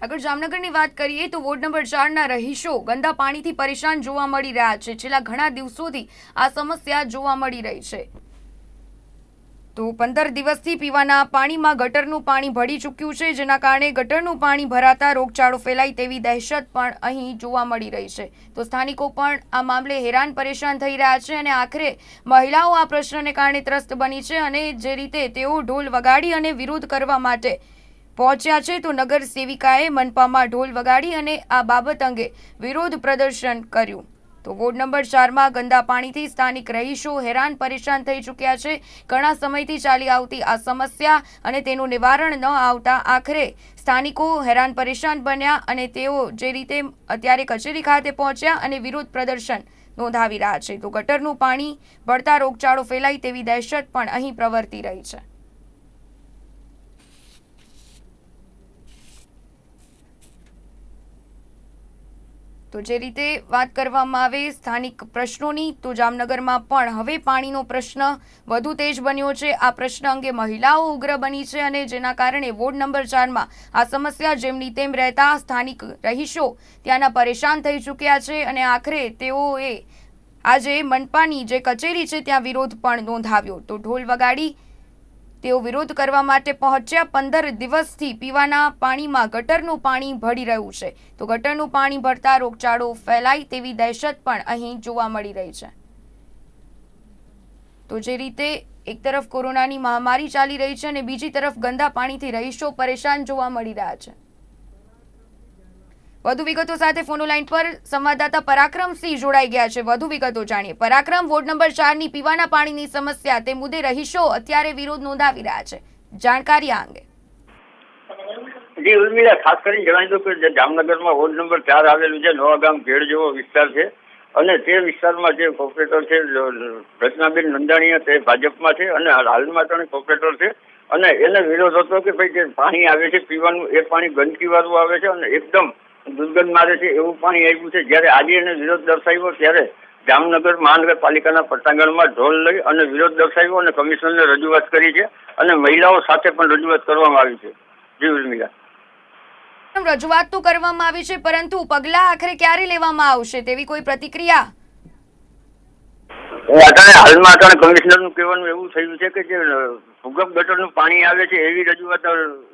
આગળ જામનગરની વાત કરીએ તો વોર્ડ નંબર ચારના રહીશો ગંદા પાણીથી પરેશાન જોવા મળી રહ્યા છે. છેલ્લા ઘણા દિવસોથી આ સમસ્યા જોવા મળી રહી છે. તો પંદર દિવસથી પીવાના પાણીમાં ગટરનું પાણી ભળી ચૂક્યું છે, જેના કારણે ગટરનું પાણી ભરાતા રોગચાળો ફેલાય તેવી દહેશત પણ અહીં જોવા મળી રહી છે. તો સ્થાનિકો પણ આ મામલે હેરાન પરેશાન થઈ રહ્યા છે અને આખરે મહિલાઓ આ પ્રશ્નને કારણે ત્રસ્ત બની છે અને જે રીતે તેઓ ઢોલ વગાડી અને વિરોધ કરવા માટે પહોંચ્યા છે તો નગર સેવિકાએ મનપામાં ઢોલ વગાડી અને આ બાબત અંગે વિરોધ પ્રદર્શન કર્યું. તો વોર્ડ નંબર ચારમાં ગંદા પાણીથી સ્થાનિક રહીશો હેરાન પરેશાન થઈ ચૂક્યા છે. ઘણા સમયથી ચાલી આવતી આ સમસ્યા અને તેનું નિવારણ ન આવતા આખરે સ્થાનિકો હેરાન પરેશાન બન્યા અને તેઓ જે રીતે અત્યારે કચેરી ખાતે પહોંચ્યા અને વિરોધ પ્રદર્શન નોંધાવી રહ્યા છે. તો ગટરનું પાણી ભળતા રોગચાળો ફેલાય તેવી દહેશત પણ અહીં પ્રવર્તી રહી છે. તો જે રીતે વાત કરવામાં આવે સ્થાનિક પ્રશ્નોની, તો જામનગરમાં પણ હવે પાણીનો પ્રશ્ન વધુ તેજ બન્યો છે. આ પ્રશ્ન અંગે મહિલાઓ ઉગ્ર બની છે અને જેના કારણે વોર્ડ નંબર ચારમાં આ સમસ્યા જેમની તેમ રહેતા સ્થાનિક રહીશો ત્યાંના પરેશાન થઈ ચૂક્યા છે અને આખરે તેઓએ આજે મનપાની જે કચેરી છે ત્યાં વિરોધ પણ નોંધાવ્યો. તો ઢોલ વગાડી તેઓ વિરોધ કરવા માટે પહોંચ્યા પંદર દિવસથી પીવાના પાણીમાં ગટરનું પાણી ભળી રહ્યું છે. તો ગટરનું પાણી ભરતા રોગચાળો ફેલાય તેવી દહેશત પણ અહીં જોવા મળી રહી છે. તો જે રીતે એક તરફ કોરોનાની મહામારી ચાલી રહી છે અને બીજી તરફ ગંદા પાણીથી રહીશો પરેશાન જોવા મળી રહ્યા છે. વધુ વિગતો સાથે ફોન લાઈન પર સંવાદદાતા પરાક્રમસિંહ જોડાઈ ગયા છે. વધુ વિગતો જાણીએ. પરાક્રમ વોર્ડ નંબર ચારની પીવાના પાણીની સમસ્યા તે મુદ્દે રહીશો અત્યારે વિરોધ નોંધાવી રહ્યા છે. જાણકારી આ અંગે. જી, ઉર્મિલા, ખાસ કરીને જણાવી દઉં કે જામનગરમાં વોર્ડ નંબર ચાર આવેલું છે નવા ગામ ભેડ જેવો વિસ્તાર છે. અને તે વિસ્તારમાં જે કોર્પોરેટર છે રચનાબેન નંદાણીયા તે ભાજપમાં છે અને હાલમાં ત્રણ કોર્પોરેટર છે. અને એને વિરોધ હતો કે ભાઈ જે પાણી આવે છે, પીવાનું એ પાણી ગંદકી વાળું આવે છે અને એકદમ દુર્ગંધ મારે છે એવું પાણી આવ્યું છે. જ્યારે આજે એને વિરોધ દર્શાવ્યો ત્યારે જામનગર મહાનગરપાલિકાના પટ્ટાંગણમાં ઢોલ લઈ અને વિરોધ દર્શાવ્યો અને કમિશનરને રજૂઆત કરી છે અને મહિલાઓ સાથે પણ રજૂઆત કરવામાં આવી છે. જી ઉર્મિલા. રજૂઆત તો કરવામાં આવી છે, પરંતુ પગલાં આખરે ક્યારે લેવામાં આવશે તેવી કોઈ પ્રતિક્રિયા? અટાણે હાલમાં અત્યારે કમિશનરનું કહેવાનું એવું થયું છે કે જે ભૂગર્ભ ગટરનું પાણી આવે છે એવી રજૂઆત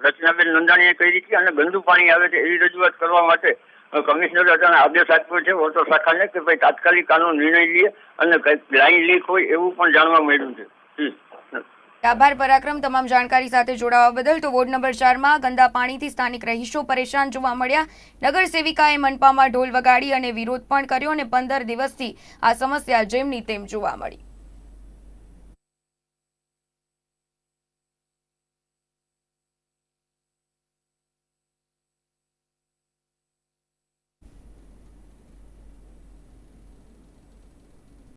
રચનાબેન નંદાણીએ કરી છે અને ગંદુ પાણી આવે છે એવી રજૂઆત કરવા માટે કમિશનરે અત્યારે આદેશ આપ્યો છે વોટર શાખાને કે ભાઈ તાત્કાલિક આનો નિર્ણય લે અને કંઈક લાઈન લીક હોય એવું પણ જાણવા મળ્યું છે. આભાર, પરાક્રમ તમામ જાણકારી સાથે જોડાવા બદલ. તો વોર્ડ નંબર ચારમાં ગંદા પાણીથી સ્થાનિક રહીશો પરેશાન જોવા મળ્યા. નગર સેવિકાએ મનપામાં ઢોલ વગાડી અને વિરોધ પણ કર્યો અને પંદર દિવસથી આ સમસ્યા જેમની તેમ જોવા મળી.